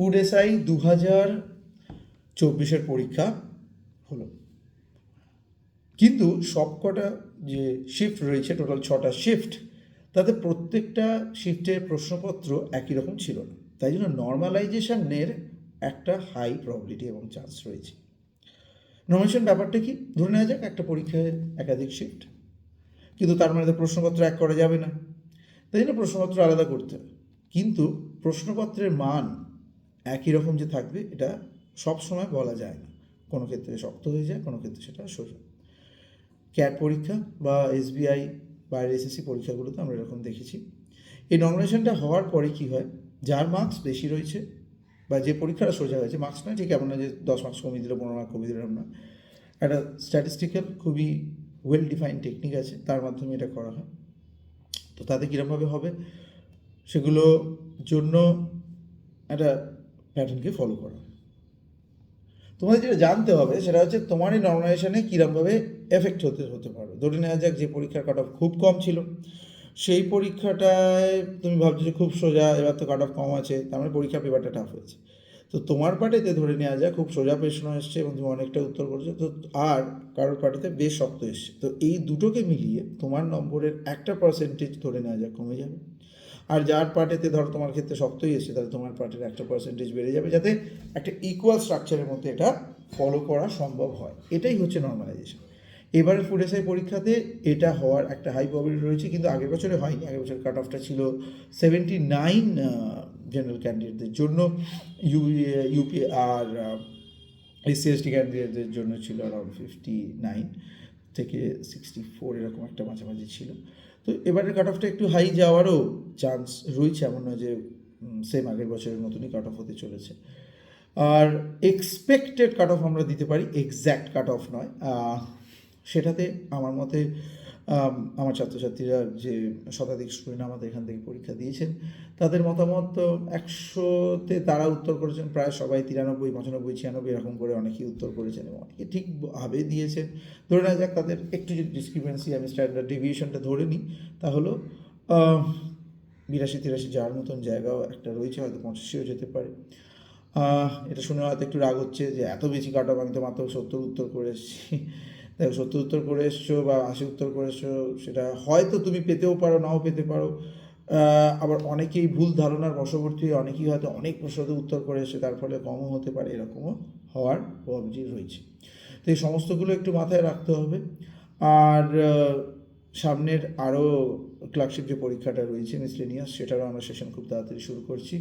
Food SI দু হাজার চব্বিশের পরীক্ষা হলো। কিন্তু সবকটা যে শিফট রয়েছে টোটাল ছটা শিফট তাতে প্রত্যেকটা শিফটের প্রশ্নপত্র একই রকম ছিল না। তাই জন্য নর্মালাইজেশনের একটা হাই প্রবাবিলিটি এবং চান্স রয়েছে। নর্মালাইজেশন ব্যাপারটা কি? ধরে নেওয়া যাক, একটা পরীক্ষায় একাধিক শিফট কিন্তু তার মানে তো প্রশ্নপত্র এক করা যাবে না। তাই জন্য প্রশ্নপত্র আলাদা করতে হবে কিন্তু প্রশ্নপত্রের মান একই রকম যে থাকবে, এটা সব সময় বলা যায় না। কোনো ক্ষেত্রে শক্ত হয়ে যায়, কোনো ক্ষেত্রে সেটা সোজা। ক্যাট পরীক্ষা বা এসবিআই বা এসএসসি পরীক্ষাগুলোতে আমরা এরকম দেখেছি। এই নমিনেশনটা হওয়ার পরে কি হয়? যার মার্কস বেশি রয়েছে বা যে পরীক্ষাটা সোজা হয়েছে মার্কস নয় ঠিক এমন না যে দশ মার্কস কমিয়ে দিল, পনেরো মার্ক কমিয়ে দিলাম না। একটা স্ট্যাটিস্টিক্যাল খুবই ওয়েল ডিফাইন টেকনিক আছে, তার মাধ্যমে এটা করা হয়। তো তাতে কীরকমভাবে হবে? সেগুলো জন্য একটা প্যাটার্নকে ফলো করা। তোমাদের যেটা জানতে হবে, সেটা হচ্ছে তোমার এই নর্মালাইজেশনে কীরকমভাবে এফেক্ট হতে হতে পারো ধরে নেওয়া যাক যে পরীক্ষার কাট অফ খুব কম ছিল। সেই পরীক্ষাটায় তুমি ভাবছ যে খুব সোজা, এবার তো কাট অফ কম আছে, তার মানে পরীক্ষা পেপারটা টাফ হয়েছে। তো তোমার পার্টিতে ধরে নেওয়া যায় খুব সোজা প্রশ্ন এসছে এবং তুমি অনেকটা উত্তর করেছ। তো আর কারোর পার্টিতে বেশ শক্ত এসছে। তো এই দুটোকে মিলিয়ে তোমার নম্বরের একটা পার্সেন্টেজ ধরে নেওয়া যাক কমে যাবে। আর যার পার্টিতে ধরো তোমার ক্ষেত্রে শক্তই এসছে, তাহলে তোমার পার্টির একটা পার্সেন্টেজ বেড়ে যাবে যাতে একটা ইকুয়াল স্ট্রাকচারের মধ্যে এটা ফলো করা সম্ভব হয়। এটাই হচ্ছে নর্মালাইজেশন এবারের ফুড এসআই পরীক্ষাতে এটা হওয়ার একটা হাই প্রবাবিলিটি রয়েছে, কিন্তু আগের বছরে হয়নি। আগের বছর কাট অফটা ছিল সেভেন্টি নাইন জেনারেল ক্যান্ডিডেটদের জন্য। ইউ ইউপি আর এসসি এসটি ক্যান্ডিডেটদের জন্য ছিল অ্যারাউন্ড ফিফটি নাইন থেকে সিক্সটি ফোর এরকম একটা মাঝামাঝি ছিল। তো এবারের কাট অফটা একটু হাই যাওয়ারও চান্স রয়েছে, এমন নয় যে সেম আগের বছরের মতনই কাট অফ হতে চলেছে। আর এক্সপেক্টেড কাট অফ আমরা দিতে পারি এক্স্যাক্ট কাট অফ নয় সেটাতে আমার মতে আমার ছাত্রছাত্রীরা যে শতাধিক স্টুডেন্ট আমাদের এখান থেকে পরীক্ষা দিয়েছেন, তাদের মতামত একশোতে তারা উত্তর করেছেন, প্রায় সবাই তিরানব্বই, পঁচানব্বই, ছিয়ানব্বই এরকম করে অনেকেই উত্তর করেছেন এবং অনেকে ঠিকভাবে দিয়েছেন। ধরে নেওয়া যাক তাদের একটু যদি ডিসক্রিপেন্সি আমি স্ট্যান্ডার্ড ডেভিয়েশনটা ধরে নিই, তাহলে বিরাশি, তিরাশি যাওয়ার মতন জায়গাও একটা রয়েছে, হয়তো পঁচাশিও যেতে পারে। এটা শুনে হয়তো একটু রাগ হচ্ছে যে এত বেশি কাট আমি তো মাত্র সত্তর উত্তর করে এসেছি। দেখো, সত্তর উত্তর করে এসছো বা আশি উত্তর করে এসছো, সেটা হয়তো তুমি পেতেও পারো, নাও পেতে পারো। আবার অনেকেই ভুল ধারণার বশবর্তী অনেকেই হয়তো অনেক প্রশ্নতে উত্তর করে এসে তার ফলে কমও হতে পারে, এরকমও হওয়ার প্রবাবিলিটি রয়েছে। তো এই সমস্তগুলো একটু মাথায় রাখতে হবে। আর সামনের আরও ক্লার্কশিপ যে পরীক্ষাটা রয়েছে মিসলেনিয়াস, সেটারও আমরা সেশন খুব তাড়াতাড়ি শুরু করছি।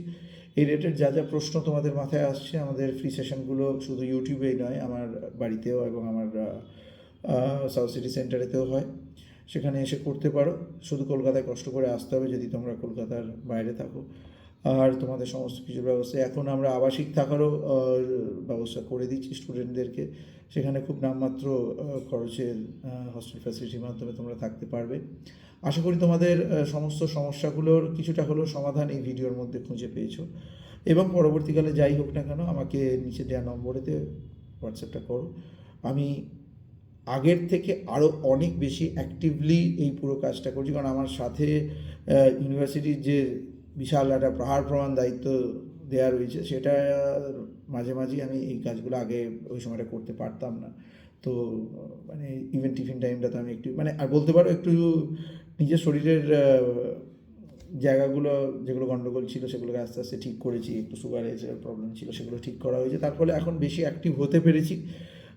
এই রিলেটেড যা যা প্রশ্ন তোমাদের মাথায় আসছে, আমাদের ফ্রি সেশনগুলো শুধু ইউটিউবেই নয়, আমার বাড়িতেও এবং আমার সাউথ সিটি সেন্টারেতেও হয়। সেখানে এসে করতে পারো। শুধু কলকাতায় কষ্ট করে আসতে হবে যদি তোমরা কলকাতার বাইরে থাকো। আর তোমাদের সমস্ত কিছুর ব্যবস্থা। এখন আমরা আবাসিক থাকারও ব্যবস্থা করে দিচ্ছি স্টুডেন্টদেরকে। সেখানে খুব নামমাত্র খরচের হস্টেল ফ্যাসিলিটির মাধ্যমে তোমরা থাকতে পারবে। আশা করি তোমাদের সমস্ত সমস্যাগুলোর কিছুটা হলেও সমাধান এই ভিডিওর মধ্যে খুঁজে পেয়েছ। এবং পরবর্তীকালে যাই হোক না কেন, আমাকে নিচে দেওয়া নম্বরেতে হোয়াটসঅ্যাপটা করো। আমি আগের থেকে আরও অনেক বেশি অ্যাক্টিভলি এই পুরো কাজটা করছি। কারণ আমার সাথে ইউনিভার্সিটির যে বিশাল একটা পাহাড় প্রমাণ দায়িত্ব দেওয়া রয়েছে। সেটা মাঝে মাঝেই আমি এই কাজগুলো আগে ওই সময়টা করতে পারতাম না। তো মানে ইভেন টিফিন টাইমটা তো আমি একটু মানে আর বলতে পারো একটু নিজের শরীরের জায়গাগুলো যেগুলো গণ্ডগোল ছিল সেগুলোকে আস্তে আস্তে ঠিক করেছি। একটু সুগারের প্রবলেম ছিল সেগুলো ঠিক করা হয়েছে। তার ফলে এখন বেশি অ্যাক্টিভ হতে পেরেছি।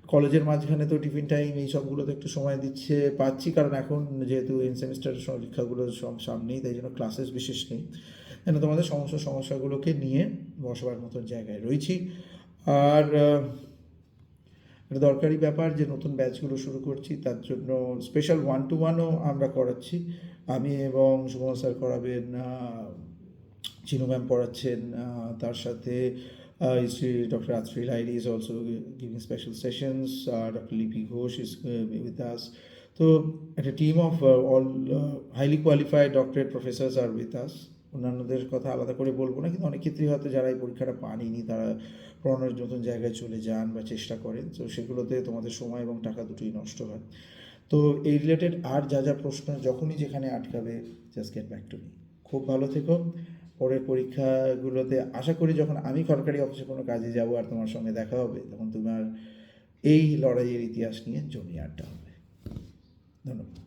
কলেজের মাঝখানে তো টিফিন টাইম এই সবগুলোতে একটু সময় দিচ্ছে, পাচ্ছি। কারণ এখন যেহেতু এন সেমিস্টারের পরীক্ষাগুলো সব সামনেই, তাই জন্য ক্লাসেস বিশেষ নেই। যেন তোমাদের সমস্ত সমস্যাগুলোকে নিয়ে বসবার মতন জায়গায় রয়েছি। আর একটা দরকারি ব্যাপার, যে নতুন ব্যাচগুলো শুরু করছি, তার জন্য স্পেশাল ওয়ান টু ওয়ানও আমরা করাচ্ছি। আমি এবং সুমন স্যার করাবেন চিনু ম্যাম পড়াচ্ছেন তার সাথে history doctor Atri Lahiri is also giving special sessions doctor Lipi Ghosh is with us তো একটা team of all highly qualified doctorate professors R with us অন্যান্যদের কথা আলাদা করে বলব না, কিন্তু অনেক ক্ষেত্রেই হয়তো যারা এই পরীক্ষাটা পানিনি, তারা পড়ানোর নতুন জায়গায় চলে যান বা চেষ্টা করেন। তো সেগুলোতে তোমাদের সময় এবং টাকা দুটোই নষ্ট হয়। তো এই রিলেটেড আর যা যা প্রশ্ন, যখনই যেখানে আটকাবে just get back to me খুব ভালো থেকো। পরের পরীক্ষাগুলোতে আশা করি যখন আমি সরকারি অফিসে কোনো কাজে যাব আর তোমার সঙ্গে দেখা হবে, তখন তোমার এই লড়াইয়ের ইতিহাস নিয়ে জমি আড্ডা হবে। ধন্যবাদ।